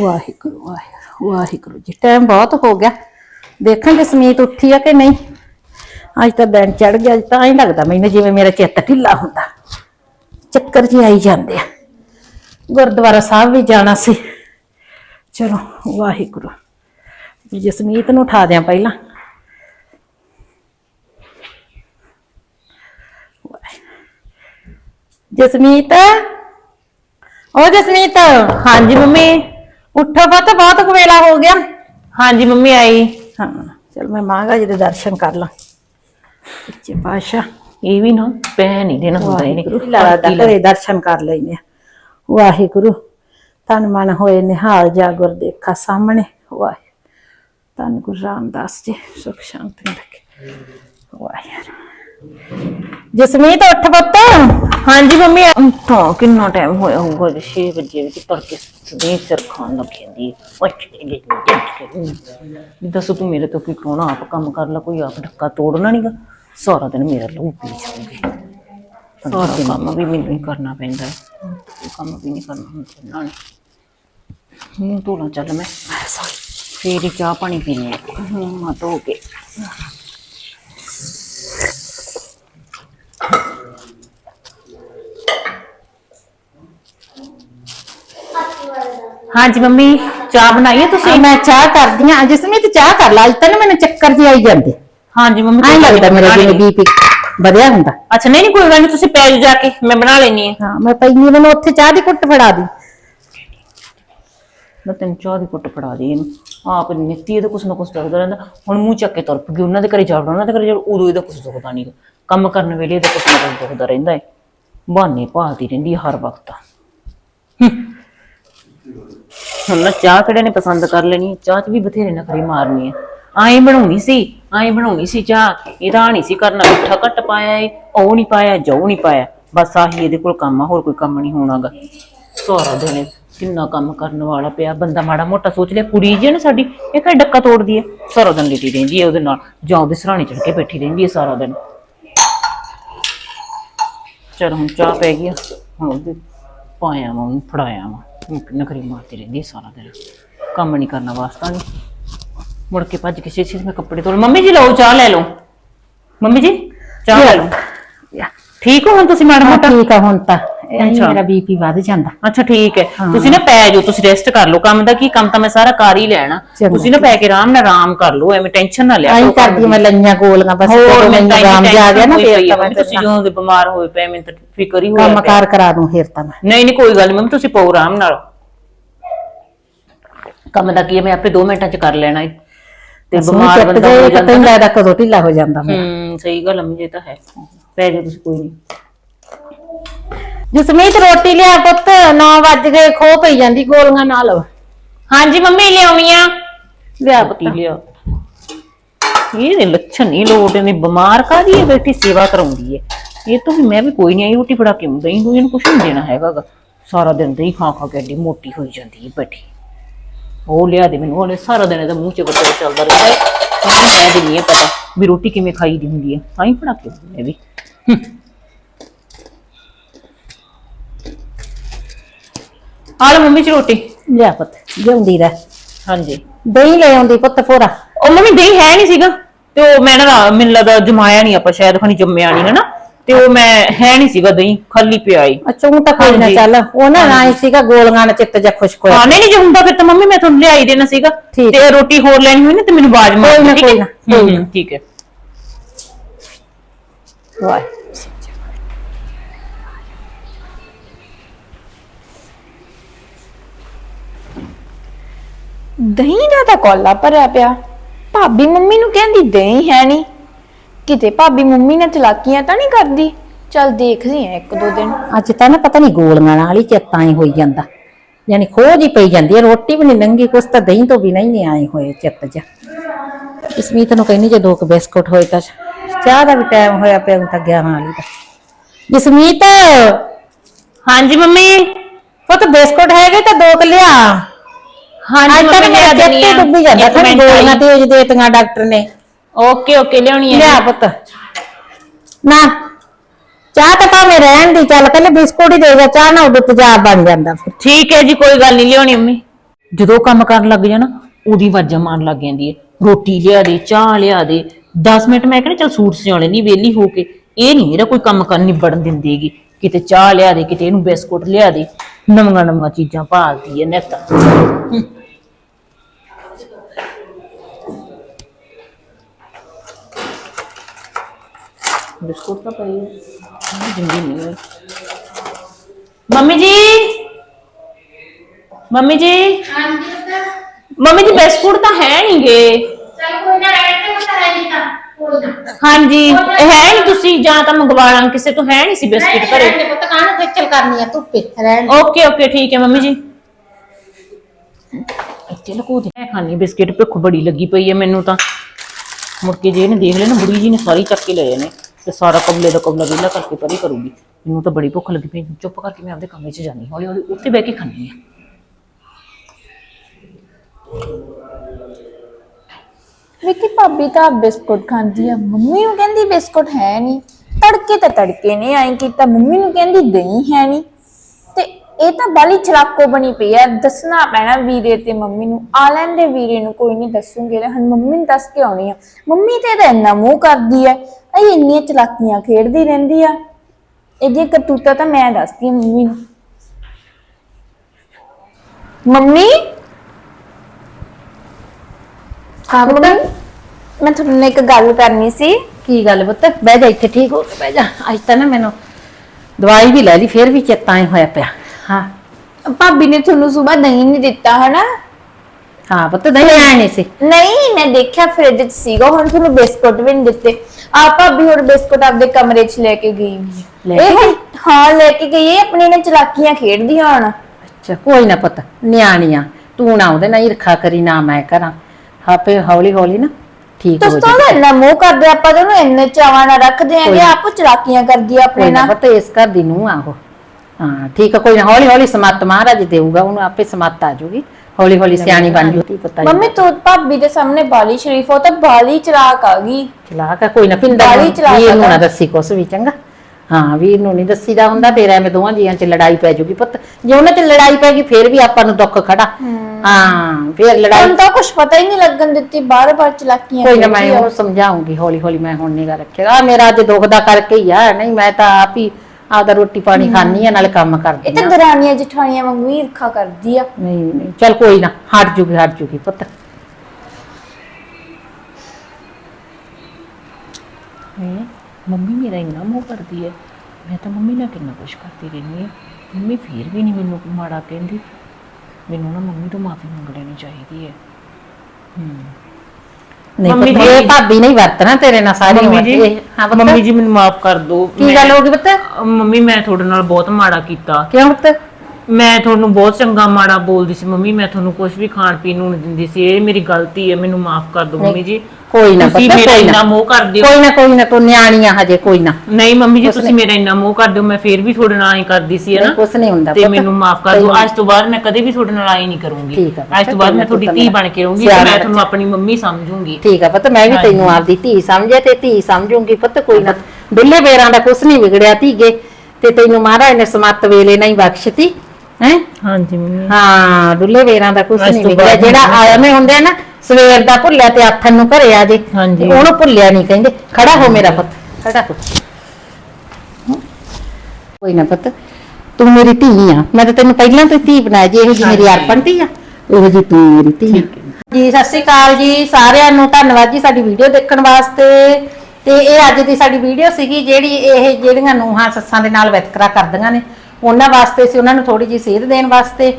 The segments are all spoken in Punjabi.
ਵਾਹਿਗੁਰੂ ਵਾਹਿਗੁਰੂ ਵਾਹਿਗੁਰੂ ਜੀ ਟਾਈਮ ਬਹੁਤ ਹੋ ਗਿਆ। ਦੇਖਾਂਗੇ ਸਮੀਤ ਉੱਠੀ ਆ ਕਿ ਨਹੀਂ। ਅੱਜ ਤਾਂ ਦਿਨ ਚੜ ਗਿਆ, ਅੱਜ ਤਾਂ ਹੀ ਲੱਗਦਾ ਮੈਨੂੰ ਜਿਵੇਂ ਮੇਰਾ ਚਿੱਤ ਢਿੱਲਾ ਹੁੰਦਾ। ਚੱਕਰ ਜੀ ਆਈ ਜਾਂਦੇ ਆ। ਗੁਰਦੁਆਰਾ ਸਾਹਿਬ ਵੀ ਜਾਣਾ ਸੀ। ਚਲੋ, ਵਾਹਿਗੁਰੂ। ਜੀ ਜਸਮੀਤ ਨੂੰ ਉਠਾ ਦਿਆਂ ਪਹਿਲਾਂ। ਜਸਮੀਤ ਉਹ ਜਸਮੀਤ ਹਾਂਜੀ ਮੰਮੀ। ਉੱਠੋ ਪੁੱਤ ਬਹੁਤ ਕੁ ਵੇਲਾ ਹੋ ਗਿਆ। ਹਾਂਜੀ ਮੰਮੀ ਆਈ। ਹਾਂ ਚਲ ਮੈਂ ਮਹਾਰਾਜ ਦੇ ਦਰਸ਼ਨ ਕਰ ਲਾਂ। ਸੱਚੇ ਪਾਤਸ਼ਾਹ। ਇਹ ਵੀ ਨਾ ਪੈ ਨਹੀਂ ਦੇਣਾ ਹੁੰਦਾ ਇਹਨੇ ਲਾਦਾ ਘਰੇ ਦਰਸ਼ਨ ਕਰ ਲੈਨੇ ਆ। ਵਾਹਿਗੁਰੂ ਤਨ ਮਨ ਹੋਏ ਨਿਹਾਲ ਜਾ ਗੁਰ ਦੇਖਾ ਸਾਹਮਣੇ। ਵਾਹਿ ਤਨ ਗੁਰੂ ਰਾਮਦਾਸ ਜੀ ਸੁਖ ਸ਼ਾਂਤੀ ਰੱਖੇ। ਵਾਹਿਗੁਰੂ। ਜਸਮੀਤ ਉੱਠ ਪੁੱਤ। ਹਾਂਜੀ ਮੰਮੀ। ਤਾਂ ਕਿੰਨਾ ਟਾਈਮ ਹੋਇਆ ਹੋਊਗਾ ਜੇ 6 ਵਜੇ ਵਿੱਚ ਤੜਕੇ। ਸਦੀ ਸਿਰ ਖਾਣ ਲੱਗ ਜਾਂਦੀ ਹੈ ਦੱਸੋ ਤੂੰ ਮੇਰੇ ਤੋਂ ਕੀ ਕਰਾਉਣਾ? ਆਪ ਕੰਮ ਕਰ ਲੈ ਕੋਈ ਆਪ ਢੱਕਾ ਤੋੜਨਾ ਨਹੀਂਗਾ ਸਾਰਾ ਦਿਨ ਮੇਰਾ ਲਹੂ ਪੀ ਜਾਊਗੀ। ਸਾਰਾ ਕੰਮ ਵੀ ਮੈਨੂੰ ਹੀ ਕਰਨਾ ਪੈਂਦਾ। ਕੰਮ ਵੀ ਨਹੀਂ ਕਰਨਾ ਹੁੰਦਾ ਇਹਨਾਂ ਨੇ ਮੂੰਹ ਧੋਣਾ ਚੱਲ ਮੈਂ। ਫੇਰ ਹੀ ਚਾਹ ਪਾਣੀ ਪੀਣੀ ਹੈ। ਮੂੰਹ ਧੋ ਕੇ। ਹਾਂਜੀ ਮੰਮੀ ਚਾਹ ਬਣਾਈ ਹੈ ਤੁਸੀਂ? ਮੈਂ ਚਾਹ ਕਰਦੀ ਆ ਜਸਮੀਤ ਚਾਹ ਕਰ ਲਾ ਤਾਂ ਨਾ ਮੈਨੂੰ ਚੱਕਰ ਜੀ ਆਈ ਜਾਂਦੇ। ਹਾਂਜੀ ਮੰਮੀ ਐਂ ਲੱਗਦਾ ਮੇਰਾ ਜਿਵੇਂ ਬੀਪੀ ਵਧਿਆ ਹੁੰਦਾ। ਅੱਛਾ ਨਹੀਂ ਨਹੀਂ ਕੋਈ ਗੱਲ ਨਹੀਂ ਤੁਸੀਂ ਪੈ ਜਾ ਕੇ ਮੈਂ ਬਣਾ ਲੈਣੀ ਹੈ। ਹਾਂ ਮੈਂ ਪੈਣੀ ਮੈਨੂੰ ਉੱਥੇ ਚਾਹ ਦੀ ਕੁੱਟ ਫੜਾ ਦੀ। ਮੈਂ ਤੈਨੂੰ ਚਾਹ ਦੀ ਕੁੱਟ ਫੜਾ ਦੀ ਇਹਨੂੰ। ਆਪ ਨਿੱਤੀ ਇਹਦਾ ਕੁਛ ਨਾ ਕੁਛ ਲੱਗਦਾ ਰਹਿੰਦਾ। ਹੁਣ ਮੂੰਹ ਚੱਕ ਕੇ ਤੁਰ ਪਈ ਉਹਨਾਂ ਦੇ ਘਰੇ ਜਾਵੜਾ ਉਹਨਾਂ ਦੇ ਘਰੇ ਜਾਵੜਾ ਉਦੋਂ ਇਹਦਾ ਕੁਛ ਦੁਖਦਾ ਨਹੀਂ ਕੰਮ ਕਰਨ ਵੇਲੇ ਇਹਦਾ ਕੁਛ ਨਾ ਕੁਛ ਦੁਖਦਾ ਰਹਿੰਦਾ ਹੈ ਬਹਾਨੇ ਭਾਲਦੀ ਰਹਿੰਦੀ ਹੈ ਹਰ ਵਕਤ। ਹੂੰ। ਹੁਣ ਨਾ ਚਾਹ ਕਿਹੜੇ ਨੇ ਪਸੰਦ ਕਰ ਲੈਣੀ ਚਾਹ 'ਚ ਵੀ ਬਥੇਰੇ ਨਖਰੇ ਮਾਰਨੀ ਹੈ ਆਏ ਬਣਾਉਣੀ ਸੀ, ਆਏ ਬਣਾਉਣੀ ਸੀ ਚਾਹ। ਇਹਦਾ ਨਹੀਂ ਸੀ ਕਰਨਾ, ਮਿੱਠਾ ਘੱਟ ਪਾਇਆ ਏ, ਉਹ ਨਹੀਂ ਪਾਇਆ, ਜੋ ਨਹੀਂ ਪਾਇਆ। ਬਸ ਆਹੀ ਇਹਦੇ ਕੋਲ ਕੰਮ ਆ, ਹੋਰ ਕੋਈ ਕੰਮ ਨਹੀਂ ਹੋਣਾਗਾ। ਸਾਰਾ ਦਿਨ ਕਿੰਨਾ ਕੰਮ ਕਰਨ ਵਾਲਾ ਪਿਆ। ਬੰਦਾ ਮਾੜਾ ਮੋਟਾ ਸੋਚ ਲਿਆ, ਕੁੜੀ ਜੀ ਨਾ ਸਾਡੀ, ਇਹ ਕਿਹੜਾ ਡੱਕਾ ਤੋੜਦੀ ਹੈ ਸਾਰਾ ਦਿਨ ਲੇਟੀ ਰਹਿੰਦੀ ਹੈ ਉਹਦੇ ਨਾਲ। ਜਾਂ ਉਹਦੇ ਸਰਾਣੇ ਚੜ ਕੇ ਬੈਠੀ ਰਹਿੰਦੀ ਹੈ ਸਾਰਾ ਦਿਨ। ਚਲ ਹੁਣ ਚਾਹ ਪੈ ਗਈ ਹੁਣ ਉਹਦੇ ਪਾਇਆ ਵਾ, ਉਹਨੂੰ ਫੜਾਇਆ ਵਾ। ਨਖਰੀ ਮਾਰਦੀ ਰਹਿੰਦੀ ਹੈ ਸਾਰਾ ਦਿਨ। ਕੰਮ ਨਹੀਂ ਕਰਨਾ ਵਾਸਤਾ ਨਹੀਂ ਮੁੜ ਕੇ ਭੱਜ ਕੇ ਛੇਤੀ ਮੈਂ ਕੱਪੜੇ ਧੋ ਲਏ। ਮੰਮੀ ਜੀ ਲਓ ਚਾਹ ਲੈ ਲਓ। ਮੰਮੀ ਜੀ ਚਾਹ ਲੈ ਲਓ। ਠੀਕ ਹੋ ਹੁਣ ਤੁਸੀਂ ਮਾੜਾ ਮੋਟਾ? ਠੀਕ ਆ ਹੁਣ ਤਾਂ। ਇਹ ਅੱਛਾ। ਮੇਰਾ ਬੀਪੀ ਵੱਧ ਜਾਂਦਾ। ਅੱਛਾ ਠੀਕ ਹੈ। ਤੁਸੀਂ ਨਾ ਪੈ ਜਾਓ ਤੁਸੀਂ ਰੈਸਟ ਕਰ ਲਓ। ਕੰਮ ਦਾ ਕੀ ਕੰਮ ਤਾਂ ਮੈਂ ਸਾਰਾ ਕਰ ਹੀ ਲੈਣਾ। ਚੰਗਾ। ਤੁਸੀਂ ਨਾ ਪੈ ਕੇ ਆਰਾਮ ਨਾਲ ਆਰਾਮ ਕਰ ਲਓ ਐਵੇਂ ਟੈਨਸ਼ਨ ਨਾ ਲਿਆ ਕੰਮ ਕਰਦੀ ਮੈਂ ਲਈਆਂ ਗੋਲੀਆਂ ਬਸ ਹੋਰ ਜਦੋਂ ਮੈਂ ਮੈਨੂੰ ਤਾਂ ਆਰਾਮ ਜਾ ਗਿਆ ਨਾ ਫੇਰ ਤਾਂ ਮੈਂ ਤੁਸੀਂ ਜਦੋਂ ਦੇ ਬਿਮਾਰ ਹੋਏ ਪਏ ਮੈਨੂੰ ਤਾਂ ਫਿਕਰ ਹੀ ਹੋਇਆ ਕੰਮ ਪਿਆ। ਕਾਰ ਕਰਾ ਦੂੰ ਫੇਰ ਤਾਂ ਮੈਂ। ਨਹੀਂ ਨਹੀਂ ਕੋਈ ਗੱਲ ਨਹੀਂ ਮੰਮੀ ਤੁਸੀਂ ਪਾਓ ਆਰਾਮ ਨਾਲ। ਕੰਮ ਦਾ ਕੀ ਹੈ ਮੈਂ ਆਪੇ 2 ਮਿੰਟਾਂ ਚ ਕਰ ਲੈਣਾ ਹੈ ਤੇ ਬਿਮਾਰ ਬੰਦਾ ਹੋ ਜਾਏ ਪਤਾ ਜਾਂਦਾ। ਨਹੀਂ ਲੱਗਦਾ ਕਦੋਂ ਢਿੱਲਾ ਹੋ ਜਾਂਦਾ ਮੈਂ ਹੂੰ ਸਹੀ ਗੱਲ ਅੰਮੀ ਜੀ ਤਾਂ ਹੈ। ਪੈ ਜਾਓ ਤੁਸੀਂ ਕੋਈ ਨਹੀਂ ਜਸਮੀਤ, ਰੋਟੀ ਲਿਆ ਪੁੱਤ 9 ਵੱਜ ਗਏ ਖੋ ਪਈ ਜਾਂਦੀ, ਗੋਲੀਆਂ ਨਾਲ। ਹਾਂਜੀ, ਮੰਮੀ, ਲਿਆਉਣੀਆਂ? ਲਿਆ ਪੁੱਤ। ਲਿਆ। ਇਹ ਲੱਛਣ ਨਹੀਂ ਲੋਟ ਇਹਨੇ ਬਿਮਾਰ ਕਾਦੀ ਹੈ, ਬੈਠੀ ਸੇਵਾ ਕਰਾਉਂਦੀ ਹੈ। ਇਹ ਤੋਂ ਵੀ ਮੈਂ ਵੀ ਕੋਈ ਨਹੀਂ ਆਈ, ਰੋਟੀ ਫੜਾ ਕੇ ਦਹੀਂ ਨੂੰ ਕੁਛ ਨਹੀਂ ਦੇਣਾ ਹੈਗਾ ਸਾਰਾ ਦਿਨ ਦਹੀਂ ਖਾ ਖਾ ਕੇ ਐਡੀ ਮੋਟੀ ਹੋਈ ਜਾਂਦੀ ਹੈ, ਬੈਠੀ। ਉਹ ਲਿਆ ਦੇ ਮੈਨੂੰ, ਉਹਨੇ ਸਾਰਾ ਦਿਨ ਇਹਦਾ ਮੂੰਹ ਚ ਬੱਚਾ ਚੱਲਦਾ ਰਹਿੰਦਾ ਹੈ। ਮੈਂ ਵੀ ਨਹੀਂ ਪਤਾ ਵੀ ਰੋਟੀ ਕਿਵੇਂ ਖਾਈ ਦੀ ਹੁੰਦੀ ਹੈ, ਤਾਂ ਹੀ ਫੜਾ ਕੇ ਮੈਂ ਵੀ। ਆ ਲਓ ਮੰਮੀ ਜੀ ਰੋਟੀ। ਲਿਆ ਪੁੱਤ ਜਿਉਂਦੀ ਰਹਿ। ਹਾਂਜੀ। ਦਹੀਂ ਲੈ ਆਉਂਦੀ ਪੁੱਤ ਪੂਰਾ। ਉਹ ਮੰਮੀ ਦਹੀਂ ਹੈ ਨਹੀਂ ਸੀਗਾ ਤੇ ਉਹ ਮੈਂ ਨਾ ਮੈਨੂੰ ਲੱਗਦਾ ਜਮਾਇਆ ਨਹੀਂ ਆਪਾਂ ਸ਼ਾਇਦ ਖਣੀ ਜੰਮਿਆ ਨਹੀਂ ਹਨਾ? ਤੇ ਉਹ ਮੈਂ ਹੈ ਨਹੀਂ ਸੀਗਾ ਦਹੀਂ ਖਾਲੀ ਪਿਆ ਈ। ਅੱਛਾ ਉਹ ਤਾਂ ਕੋਈ ਨਾ ਹਾਂਜੀ। ਚੱਲ ਉਹ ਨਾ ਨਾ ਸੀਗਾ ਗੋਲੀਆਂ ਨਾਲ ਚਿੱਤ ਜਾ ਖੁਸ਼ਕ ਹੋਇਆ ਹਾਂ ਨਹੀਂ ਨਹੀਂ ਜੇ ਹੁੰਦਾ ਫਿਰ ਤਾਂ ਮੰਮੀ ਮੈਂ ਤੁਹਾਨੂੰ ਲਿਆਈ ਦੇਣਾ ਸੀਗਾ ਠੀਕ। ਤੇ ਰੋਟੀ ਹੋਰ ਲੈਣੀ ਹੋਈ ਨਾ ਤੇ ਮੈਨੂੰ ਆਵਾਜ਼ ਮਾਰ ਕੋਈ ਨਾ, ਦਿਓ, ਠੀਕ ਕੋਈ? ਨਾ, ਕੋਈ ਠੀਕ ਹੈ। ਵਾਹ। ਦਹੀਂ ਦਾ ਤਾਂ ਕੋਲਾ ਭਰਿਆ ਪਿਆ। ਭਾਬੀ ਮੰਮੀ ਨੂੰ ਕਹਿੰਦੀ, ਦਹੀਂ ਹੈ ਨਹੀਂ ਕਿਤੇ ਭਾਬੀ ਮੰਮੀ ਨਾਲ ਚਲਾਕੀਆਂ ਤਾਂ ਨਹੀਂ ਕਰਦੀ? ਚਲ ਦੇਖਦੀ ਆ ਇੱਕ ਦੋ ਦਿਨ। ਅੱਜ ਤਾਂ ਨਾ ਪਤਾ ਨਹੀਂ ਗੋਲੀਆਂ ਨਾਲ ਹੀ ਚਿੱਤਾਂ ਹੀ ਹੋਈ ਜਾਂਦਾ। ਯਾਨੀ ਖੋਜ ਹੀ ਪਈ ਜਾਂਦੀ ਹੈ ਰੋਟੀ ਵੀ ਨਹੀਂ ਲੰਗੀ ਕੁਛ ਤਾਂ ਦਹੀਂ ਤੋਂ ਬਿਨਾਂ ਹੀ ਨਹੀਂ ਆਏ ਹੋਏ ਚਿੱਤ ਜਾ ਇਸਮੀਤ ਨੂੰ ਕਹਿੰਦੀ, ਜੇ ਦੋ ਕੁ ਬਿਸਕੁਟ ਹੋਏ ਤਾਂ ਚਾਹ ਦਾ ਵੀ ਟਾਈਮ ਹੋਇਆ ਪਿਆ, ਹੁਣ ਤਾਂ 11 ਵਾਲੀ ਦਾ। ਜਸਮੀਤ ਹਾਂਜੀ ਮੰਮੀ ਉਹ ਪੁੱਤ ਬਿਸਕੁਟ ਹੈਗੇ ਤਾਂ ਦੋ ਕੁ ਲਿਆ। ਹਾਂਜੀ ਅੱਜ ਤੱਕ ਮੰਮੀ ਮੇਰਾ ਲਿਆ ਜੱਤੇ ਦਿੰਦੀ ਡੁੱਬੀ ਜਾਂਦਾ ਇੱਕ ਫਿਰ ਮਿੰਟ ਗੋਲੀਆਂ ਆਈ। ਤੇਜ ਦੇਤੀਆਂ ਡਾਕਟਰ ਨੇ। ਓਕੇ ਓਕੇ ਲਿਆਉਣੀ ਹੈ ਲਿਆ ਪੁੱਤ। ਨਾ ਚਾਹ ਤਾਂ ਭਾਵੇਂ ਰਹਿਣ ਦੀ ਚੱਲ ਕਹਿੰਦੇ ਬਿਸਕੁਟ ਹੀ ਦੇ ਜਾ ਚਾਹ ਨਾਲ ਉਦੋਂ ਤੇਜ਼ਾਬ ਬਣ ਜਾਂਦਾ ਫਿਰ। ਠੀਕ ਹੈ ਜੀ ਕੋਈ ਗੱਲ ਨਹੀਂ ਲਿਆਉਣੀ ਮੰਮੀ। ਜਦੋਂ ਕੰਮ ਕਰਨ ਲੱਗ ਜਾਣਾ ਉਹਦੀ ਵਾਜਾਂ ਮਾਰਨ ਲੱਗ ਜਾਂਦੀ ਹੈ। ਰੋਟੀ ਲਿਆ ਦੇ ਚਾਹ ਲਿਆ ਦੇ। 10 ਮਿੰਟ ਮੈਂ ਕਹਿੰਦਾ ਚਲ ਸੂਟ ਸਿਉਣੇ ਨਹੀਂ ਵਿਹਲੀ ਹੋ ਕੇ। ਇਹ ਨਹੀਂ ਮੇਰਾ ਕੋਈ ਕੰਮ ਕਰਨ ਨਿਬੜਨ ਦਿੰਦੀਗੀ ਕਿਤੇ ਚਾਹ ਲਿਆ ਦੇ ਕਿਤੇ ਇਹਨੂੰ ਬਿਸਕੁਟ ਲਿਆ ਦੇ। ਨਵੀਆਂ ਨਵੀਆਂ ਚੀਜ਼ਾਂ ਭਾਲਦੀ ਹੈ ਨੈਤਾ ਬਿਸਕੁਟ ਤਾਂ ਪਈ ਹੈ ਜਿੰਦੀ ਨਹੀਂ ਹੈ ਮੰਮੀ ਜੀ ਮੰਮੀ ਜੀ ਮੰਮੀ ਜੀ ਬਿਸਕੁਟ ਤਾਂ ਹੈ ਨਹੀਂਗੇ ਚੱਲ ਕੋਈ ਨਾ ਰਹਿਣ ਤੇ ਪਤਾ ਹੈ ਨਹੀਂ ਤਾਂ ਕੋਈ ਨਾ ਹਾਂਜੀ। ਹੈ ਨਹੀਂ ਤੁਸੀਂ ਜਾਂ ਤਾਂ ਮੰਗਵਾ ਲਾਂ ਕਿਸੇ ਤੋਂ ਹੈ ਨਹੀਂ ਸੀ ਬਿਸਕੁਟ ਘਰੇ। ਰਹਿਣ ਦੇ ਪੁੱਤ ਕਾਹਨੂੰ ਖੇਚਲ ਕਰਨੀ ਆ ਧੁੱਪੇ ਰਹਿਣ ਦੇ। ਓਕੇ ਓਕੇ ਠੀਕ ਹੈ ਮੰਮੀ ਜੀ। ਇੱਥੇ ਲਕੋ ਦੇ। ਮੈਂ ਖਾਣੀ ਬਿਸਕੁਟ ਭੁੱਖ ਬੜੀ ਲੱਗੀ ਪਈ ਹੈ ਮੈਨੂੰ ਤਾਂ। ਮੁੜ ਕੇ ਜੇ ਇਹਨੇ ਦੇਖ ਲਿਆ ਨਾ ਬੁੜੀ ਜੀ ਨੇ ਸਾਰੀ ਚੱਕ ਕੇ ਲਏ ਨੇ ਤੇ ਸਾਰਾ ਕਬਲੇ ਦਾ ਕਬਲਾ ਵਿਹਲਾ ਕਰਕੇ ਪਰੇ ਕਰੂਗੀ। ਮੈਨੂੰ ਤਾਂ ਬੜੀ ਭੁੱਖ ਲੱਗੀ ਪਈ ਚੁੱਪ ਕਰਕੇ ਮੈਂ ਆਪਦੇ ਕਮਰੇ 'ਚ ਜਾਣੀ ਹੌਲੀ ਹੌਲੀ ਉੱਥੇ ਬਹਿ ਕੇ ਖਾਣੀ ਆ ਵੇਖੀ ਭਾਬੀ ਤਾਂ ਬਿਸਕੁਟ ਖਾਂਦੀ ਆ, ਮੰਮੀ ਨੂੰ ਕਹਿੰਦੀ ਬਿਸਕੁਟ ਹੈ ਨਹੀਂ ਤੜਕੇ ਤਾਂ ਤੜਕੇ ਨਹੀਂ ਆਈ ਕੀਤਾ, ਮੰਮੀ ਨੂੰ ਕਹਿੰਦੀ ਦਹੀਂ ਹੈ ਨਹੀਂ ਤੇ ਇਹ ਤਾਂ ਬਾਲੀ ਚਲਾਕੋ ਬਣੀ ਪਈ ਆ, ਦੱਸਣਾ ਪੈਣਾ ਵੀਰੇ ਤੇ ਮੰਮੀ ਨੂੰ। ਆ ਲੈਂਦੇ ਵੀਰੇ ਨੂੰ ਕੋਈ ਨਹੀਂ ਦੱਸੂਗੇ, ਲੈ ਹੁਣ ਮੰਮੀ ਨੂੰ ਦੱਸ ਕੇ ਆਉਣੀ ਆ। ਮੰਮੀ ਤੇ ਤਾਂ ਇੰਨਾ ਮੂੰਹ ਕਰਦੀ ਆ ਇਹ ਇੰਨੀਆਂ ਚਲਾਕੀਆਂ ਖੇਡਦੀ ਰਹਿੰਦੀ ਆ। ਇਹਦੀਆਂ ਕਰਤੂਤਾਂ ਤਾਂ ਮੈਂ ਦੱਸਦੀ ਆ ਮੰਮੀ ਨੂੰ। ਮੰਮੀ? ਹਾਂ ਮੈਂ ਤੁਹਾਡੇ ਨਾਲ ਇੱਕ ਗੱਲ ਕਰਨੀ ਸੀ। ਕੀ ਗੱਲ ਪੁੱਤ? ਬਹਿ ਜਾ ਇੱਥੇ ਠੀਕ ਹੋ ਕੇ ਬਹਿ ਜਾ। ਅੱਜ ਤਾਂ ਨਾ ਮੈਨੂੰ ਦਵਾਈ ਵੀ ਲੈ ਲਈ ਫਿਰ ਵੀ ਚੇਤਾ ਹੀ ਹੋਇਆ ਪਿਆ। ਹਾਂ। ਭਾਬੀ ਨੇ ਤੁਹਾਨੂੰ ਸਵੇਰ ਦਹੀਂ ਨਹੀਂ ਦਿੱਤਾ ਹਨਾ? ਹਾਂ ਪੁੱਤ ਦਹੀਂ ਆਇਆ ਨਹੀਂ ਸੀ। ਨਹੀਂ ਮੈਂ ਦੇਖਿਆ ਫ੍ਰਿਜ 'ਚ ਸੀਗਾ ਹੁਣ ਤੁਹਾਨੂੰ ਬਿਸਕੁਟ ਵੀ ਨਹੀਂ ਦਿੱਤੇ। ਆ ਭਾਬੀ ਹੋਰ ਬਿਸਕੁਟ ਆਪਦੇ ਕਮਰੇ 'ਚ ਲੈ ਕੇ ਗਈ। ਲੈ ਕੇ ਇਹ ਹਾਂ ਲੈ ਕੇ ਗਈ ਆਪਣੇ ਨੇ ਚਲਾਕੀਆਂ ਖੇਡਦੀਆਂ ਹੁਣ। ਅੱਛਾ ਕੋਈ ਨਾ ਪੁੱਤ ਨਿਆਣੀਆਂ। ਤੂੰ ਨਾ ਉਹਦੇ ਨਾਲ ਈਰਖਾ ਕਰੀ ਨਾ ਮੈਂ ਕਰਾਂ। ਆਪੇ ਹੌਲੀ ਹੌਲੀ ਨਾ ਠੀਕ ਹੋ ਤੁਸੀਂ ਤਾਂ ਇੰਨਾ ਮੂੰਹ ਕਰਦੇ ਆਪਾਂ ਤਾਂ ਉਹਨੂੰ ਇੰਨੇ ਚਾਵਾਂ ਨਾਲ ਰੱਖਦੇ ਆਂਗੇ ਆਪੋ ਚਲਾਕੀਆਂ ਕਰਦੀ ਆ ਆਪਣੇ ਕੋਈ ਨਾ ਨਾਲ ਪੁੱਤ ਇਸ ਘਰ ਦੀ ਨੂੰ ਆ ਉਹ। ਹਾਂ ਠੀਕ ਆ ਕੋਈ ਨਾ ਹੌਲੀ ਹੌਲੀ ਸਮੱਤ ਮਹਾਰਾਜ ਦੇਊਗਾ ਉਹਨੂੰ ਆਪੇ ਸਮੱਤ ਆ ਜੂਗੀ। ਹੌਲੀ ਹੌਲੀ ਸਿਆਣੀ ਬਣ ਜੂਗੀ ਪਤਾ ਮੰਮੀ ਤੂੰ ਭਾਬੀ ਦੇ ਸਾਹਮਣੇ ਬਾਲੀ ਸ਼ਰੀਫ ਹੋ ਤਾਂ ਬਾਲੀ ਚਲਾਕ ਆ ਗਈ। ਚਲਾਕ ਆ ਕੋਈ ਨਾ ਪਿੰਦਾ ਬਾਹਲੀ ਚਲਾਕ ਵੀਰ ਨੂੰ ਆ। ਨਾ ਦੱਸੀ ਕੁਛ ਵੀ ਚੰਗਾ। ਹਾਂ ਵੀਰ ਨੂੰ ਨਹੀਂ ਦੱਸੀਦਾ ਹੁੰਦਾ ਤੇਰਾ ਐਵੇਂ ਦੋਵਾਂ ਜੀਆਂ 'ਚ ਲੜਾਈ ਪੈ ਜੂਗੀ ਪੁੱਤ। ਜੇ ਉਹਨਾਂ 'ਚ ਲੜਾਈ ਪੈ ਗਈ ਫੇਰ ਵੀ ਆਪਾਂ ਨੂੰ ਦੁੱਖ ਖੜਾ। ਹਾਂ ਫੇਰ ਲੜਾਈ ਹੁਣ ਤਾਂ ਕੁਝ ਪਤਾ ਹੀ ਨਹੀਂ ਲੱਗਣ ਦਿੱਤੀ ਬਾਰ-ਬਾਰ ਚਲਾਕੀਆਂ ਕੋਈ ਨਾ ਮੈਂ ਖੇਡਦੀ ਆ। ਉਹਨੂੰ ਸਮਝਾਉਂਗੀ ਹੌਲੀ ਹੌਲੀ ਮੈਂ ਹੁਣ ਨਿਗਾ ਰੱਖੇਗਾ। ਆ ਮੇਰਾ ਅੱਜ ਦੁੱਖ ਦਾ ਕਰਕੇ ਹੀ ਆ ਨਹੀਂ ਮੈਂ ਤਾਂ ਆਪ ਹੀ ਆਪਦਾ ਰੋਟੀ ਪਾਣੀ ਖਾਣੀ ਆ ਨਾਲ ਕੰਮ ਕਰਦੀ ਇਹ ਤਾਂ ਦਰਾਨੀਆਂ ਜਠਾਣੀਆਂ ਵਾਂਗੂ ਈਰਖਾ ਕਰਦੀ ਆ। ਨਹੀਂ ਨਹੀਂ ਚਲ ਕੋਈ ਨਾ ਹਟ ਜੂਗੀ ਹਟ ਜੂਗੀ ਪੁੱਤ। ਹੈ? ਮੰਮੀ ਮੇਰਾ ਇੰਨਾ ਮੋਹ ਕਰਦੀ ਹੈ ਮੈਂ ਤਾਂ ਮੰਮੀ ਨਾਲ ਕਿੰਨਾ ਕੁਛ ਕਰਦੀ ਰਹਿੰਦੀ ਹਾਂ ਮੰਮੀ ਫੇਰ ਵੀ ਨਹੀਂ ਮੈਨੂੰ ਮਾੜਾ ਕਹਿੰਦੀ। ਮੈਨੂੰ ਨਾ ਮੰਮੀ ਤੋਂ ਮਾਫੀ ਮੰਗ ਲੈਣੀ ਚਾਹੀਦੀ ਹੈ। ਨਹੀਂ ਮੰਮੀ ਪੁੱਤ, ਜੀ- ਭਾਬੀ ਨਹੀਂ ਵਰਤਣਾ ਤੇਰੇ ਨਾਲ ਸਾਰੀ ਮੰਮੀ ਉਮਰ। ਜੀ ਇਹ- ਹਾਂ ਪੁੱਤ, ਮੰਮੀ ਜੀ ਮੈਨੂੰ ਮਾਫ ਕਰ ਦਿਓ। ਕੀ ਗੱਲ ਹੋ ਗਈ ਪੁੱਤ? ਮੈਂ- ਮੰਮੀ ਮੈਂ ਤੁਹਾਡੇ ਨਾਲ ਬਹੁਤ ਮਾੜਾ ਕੀਤਾ। ਕਿਉਂ ਪੁੱਤ? ਮੈਂ ਤੁਹਾਨੂੰ ਬਹੁਤ ਚੰਗਾ ਮਾੜਾ ਬੋਲਦੀ ਸੀ ਮੰਮੀ ਮੈਂ ਤੁਹਾਨੂੰ ਕੁਝ ਵੀ ਖਾਣ ਪੀਣ ਨੂੰ ਨਹੀਂ ਦਿੰਦੀ ਸੀ। ਇਹ ਮੇਰੀ ਗਲਤੀ ਹੈ ਮੈਨੂੰ ਮਾਫ ਕਰ ਦਿਓ ਮੰਮੀ ਜੀ। ਕੋਈ ਨਾ ਤੁਸੀਂ ਪੁੱਤ, ਮੇਰਾ ਕੋਈ ਨਾ। ਇੰਨਾ ਮੋਹ ਕਰਦੇ ਹੋ ਕੋਈ ਨਾ ਕੋਈ ਨਾ ਤੂੰ ਨਿਆਣੀ ਆ ਹਜੇ ਕੋਈ ਨਾ। ਨਹੀਂ ਮੰਮੀ ਜੀ ਤੁਸੀਂ ਮੇਰਾ ਇੰਨਾ ਮੋਹ ਕਰਦੇ ਹੋ ਮੈਂ ਫੇਰ ਵੀ ਤੁਹਾਡੇ ਨਾਲ ਹੀ ਕਰਦੀ ਸੀ ਹੈ ਨਹੀਂ, ਨਾ ਕੁਛ ਨਹੀਂ ਹੁੰਦਾ ਤੇ ਪੁੱਤ। ਮੈਨੂੰ ਮਾਫ ਕਰ ਦਿਓ। ਅੱਜ ਤੋਂ ਬਾਅਦ ਮੈਂ ਕਦੇ ਵੀ ਤੁਹਾਡੇ ਨਾਲ ਆਈ ਨਹੀਂ ਕਰੂੰਗੀ। ਠੀਕ ਆ ਪੁੱਤ, ਅੱਜ ਤੋਂ ਬਾਅਦ ਮੈਂ ਤੁਹਾਡੀ ਧੀ ਬਣ ਕੇ ਰਹੂੰਗੀ ਤੇ ਸਿਆਣਾ ਮੈਂ ਤੁਹਾਨੂੰ। ਆਪਣੀ ਮੰਮੀ ਸਮਝੂੰਗੀ। ਠੀਕ ਆ ਪੁੱਤ ਮੈਂ ਵੀ। ਤੈਨੂੰ ਆਪਦੀ ਧੀ ਸਮਝੇ ਤੇ ਧੀ ਸਮਝੂੰਗੀ ਪੁੱਤ ਕੋਈ ਨਾ। ਬਿੱਲੇ ਬੇਰਾਂ ਦਾ ਕੁਛ ਨਹੀਂ ਵਿਗੜਿਆ ਧੀਗੇ। ਤੇ ਤੈਨੂੰ ਮਹਾਰਾਜ ਨੇ ਸਮੱਤ ਵੇਲੇ ਨਹੀਂ ਬਖਸ਼ਤੀ। ਹੈ? ਹਾਂਜੀ ਮੰਮੀ। ਹਾਂ ਡੁੱਲੇ ਬੇਰਾਂ ਦਾ ਕੁਛ ਅੱਜ ਨਹੀਂ ਵਿਗੜਿਆ। ਜਿਹੜਾ ਆਵੇਂ ਹੁੰਦੇ ਆ ਨਾ ਸਵੇਰ ਦਾ ਭੁੱਲਿਆ ਤੇ ਆਥਣ ਨੂੰ ਘਰੇ ਆ ਜੇ। ਹਾਂਜੀ। ਉਹਨੂੰ ਭੁੱਲਿਆ ਨਹੀਂ ਕਹਿੰਦੇ। ਖੜਾ ਹੋ ਮੇਰਾ ਪੁੱਤ ਖੜਾ ਹੋ। ਕੋਈ ਨਾ ਪੁੱਤ ਤੂੰ ਮੇਰੀ ਧੀ ਆ। ਮੈਂ ਤਾਂ ਤੈਨੂੰ ਪਹਿਲਾਂ ਤੋਂ ਹੀ ਧੀ ਬਣਾਇਆ ਜੀ ਇਹੋ ਜੀ ਮੇਰੀ। ਅਰਪਣ ਧੀ ਆ। ਇਹੋ ਜੀ ਤੂੰ ਮੇਰੀ ਧੀ ਆ। ਜੀ ਸਤਿ ਸ਼੍ਰੀ ਅਕਾਲ ਜੀ ਸਾਰਿਆਂ ਨੂੰ। ਧੰਨਵਾਦ ਜੀ ਸਾਡੀ ਵੀਡੀਓ ਦੇਖਣ ਵਾਸਤੇ। ਤੇ ਇਹ ਅੱਜ ਦੀ ਸਾਡੀ ਵੀਡੀਓ ਸੀਗੀ ਜਿਹੜੀ ਇਹ ਜਿਹੜੀਆਂ ਨੂੰਹਾਂ ਸੱਸਾਂ ਦੇ ਨਾਲ ਵਿਤਕਰਾ ਕਰਦੀਆਂ ਨੇ। ਉਹਨਾਂ ਵਾਸਤੇ ਸੀ ਉਹਨਾਂ ਨੂੰ ਥੋੜੀ ਜੀ ਸੇਧ ਦੇਣ ਵਾਸਤੇ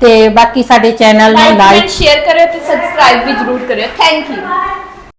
ਤੇ ਬਾਕੀ ਸਾਡੇ ਚੈਨਲ ਨੂੰ ਲਾਈਕ ਸ਼ੇਅਰ ਕਰਿਓ ਤੇ ਸਬਸਕ੍ਰਾਈਬ ਵੀ ਜਰੂਰ ਕਰਿਓ। Thank you